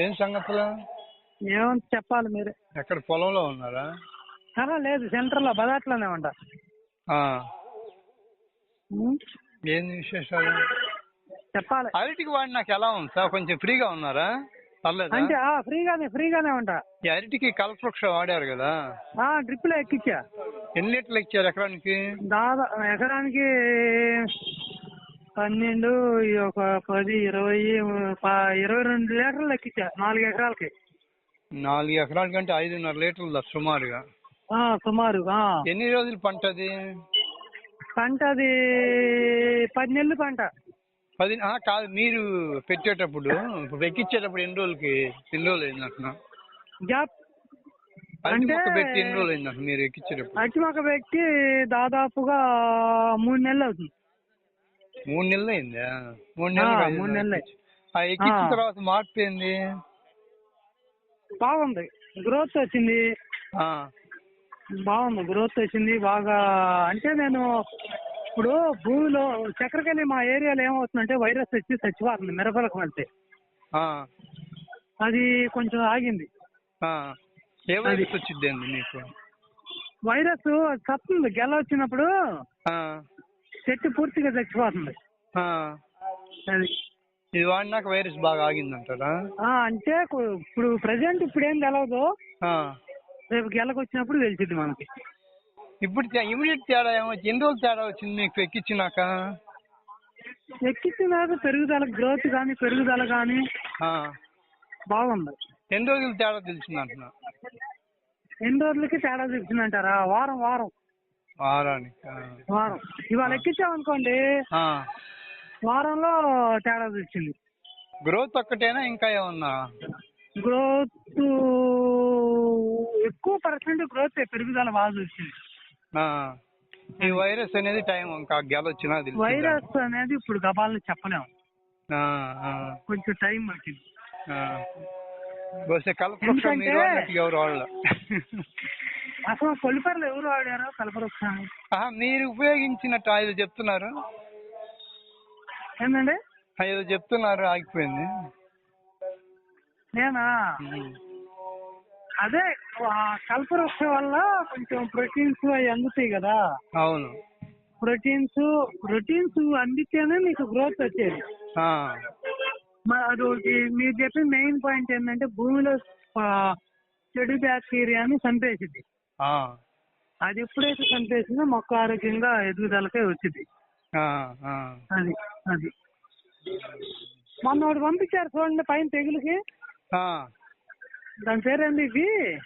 ఏం సంగతులు? ఏమంత చెప్పాలి మీరే. ఎక్కడ పొలంలో ఉన్నారా? అలా లేదు సెంటర్లో బదాట్లోనే ఉంటా? ఏంది విశేషాలు? చెప్పాలి. అరటికి వాడి నాకు ఎలా ఉంది సార్? కొంచెం ఫ్రీగా ఉన్నారా? పర్లేదా? అంటే ఆ ఫ్రీగానే ఫ్రీగానే ఉంటా. ఈ అరటికి కల్పవృక్ష వాడారు కదా? ఆ డ్రిప్లో ఎక్కిచ్చా. ఎన్ని లీటర్లు ఇచ్చారు ఎకరానికి? దాదా ఎకరానికి పన్నెండు ఈ ఒక పది ఇరవై ప- ఇరవై రెండు లీటర్లు ఎక్కిచ్చా నాలుగు ఎకరాలకి. నాలుగు ఎకరాల కంటే ఐదున్నర లీటర్లు దా సుమారుగా. ఆ, సుమారు ఆ. ఎన్ని రోజులు పంట అది? పంట అది పది నెలలు పంట. పది ఆ, కాదు మీరు పెట్టేటప్పుడు ఇప్పుడు ఎక్కిచ్చేటప్పుడు ఎన్ని రోజులకి ఎన్ని రోజులు అయింది అంటున్నా? గ్యాప్. అరటి అంటే మొక్క పెట్టి ఎన్ని రోజులు అయింది అంటున్నా మీరు ఎక్కిచ్చేటప్పుడు? అట్టి మొక్క పెట్టి దాదాపుగా మూడు నెలలు అవుతుంది. మూడు నెలలు అయిందా. మూడు నెలలు? మూడు నెలలే. ఆ ఎక్కించిన. తర్వాత మార్పు ఏంది? బాగుంది. గ్రోత్ వచ్చింది. ఆ, బాగుంది. గ్రోత్ వచ్చింది. బాగా అంటే నేను ఇప్పుడు భూమిలో చక్కెరకేళి మా ఏరియాలో ఏమవుతుందంటే వైరస్ వచ్చి చచ్చిపోతుంది మిరపలకు వెళ్తే ఆ, అది కొంచెం ఆగింది. ఆ. ఏ వైరస్ వచ్చింది వైరస్ చస్తుంది గెల వచ్చినప్పుడు చెట్టు పూర్తిగా చచ్చిపోతుంది. ఆ. అది. ఇది వాడినాక వైరస్ బాగా ఆగిందంటారా? ఆ, అంటే ఇప్పుడు ప్రజెంట్ ఇప్పుడు ఏం తెలవదు. ఆ. రేపు గెలకు వచ్చినప్పుడు తెలిసింది మనకి. ఇప్పుడు ఇమీడియట్ తేడా ఏమొచ్చి ఎన్ని రోజులు తేడా వచ్చింది మీకు ఎక్కించినాక ఎక్కించినాక పెరుగుదల గ్రోత్ కానీ పెరుగుదల కానీ ఆ. బాగుంది. ఎన్ని రోజులు తేడా తెలిసింది అంటున్నా ఎన్ని రోజులకి తేడా తెలిసిందంటారా? వారం వారం. వారానికి ఆ. వారం ఇవాళ ఎక్కించామనుకోండి ఆ. వారంలో తేడా తెలిసింది గ్రోత్ ఒక్కటేనా ఇంకా ఏమన్నా గ్రోత్ ఎక్కువ పర్సెంట్ గ్రోత్ పెరుగుదల బాగా వచ్చింది ఆ. ఈ వైరస్ అనేది టైం ఇంకా గెల వచ్చినా? వైరస్ అనేది ఇప్పుడు గబాలను చెప్పలేము కొంచెం టైం పట్టింది ఆ. వస్తే వాడినట్టు ఎవరు వాళ్ళ అసలు కొలిపర్లు ఎవరు వాడారు? కలపవృక్షాన్ని మీరు ఉపయోగించినట్టు ఐదు చెప్తున్నారు. ఏంటండి? ఐదు చెప్తున్నారు ఆగిపోయింది. నేనా. అదే ఆ కల్పవృక్షం వల్ల కొంచెం ప్రోటీన్స్ అవి అందుతాయి కదా. అవును. ప్రోటీన్స్ ప్రోటీన్స్ అందితేనే మీకు గ్రోత్ వచ్చేది. ఆ, మరి చెప్పిన మెయిన్ పాయింట్ ఏంటంటే భూమిలో చెడు బ్యాక్టీరియాని చంపేసింది. అది ఎప్పుడైతే చంపేసిందో మొక్క ఆరోగ్యంగా ఎదుగుదలకే వచ్చింది. అది అది. మొన్న ఒకటి పంపించారు చూడండి పైన తెగులుకి. దాని పేరేంటి ఇది?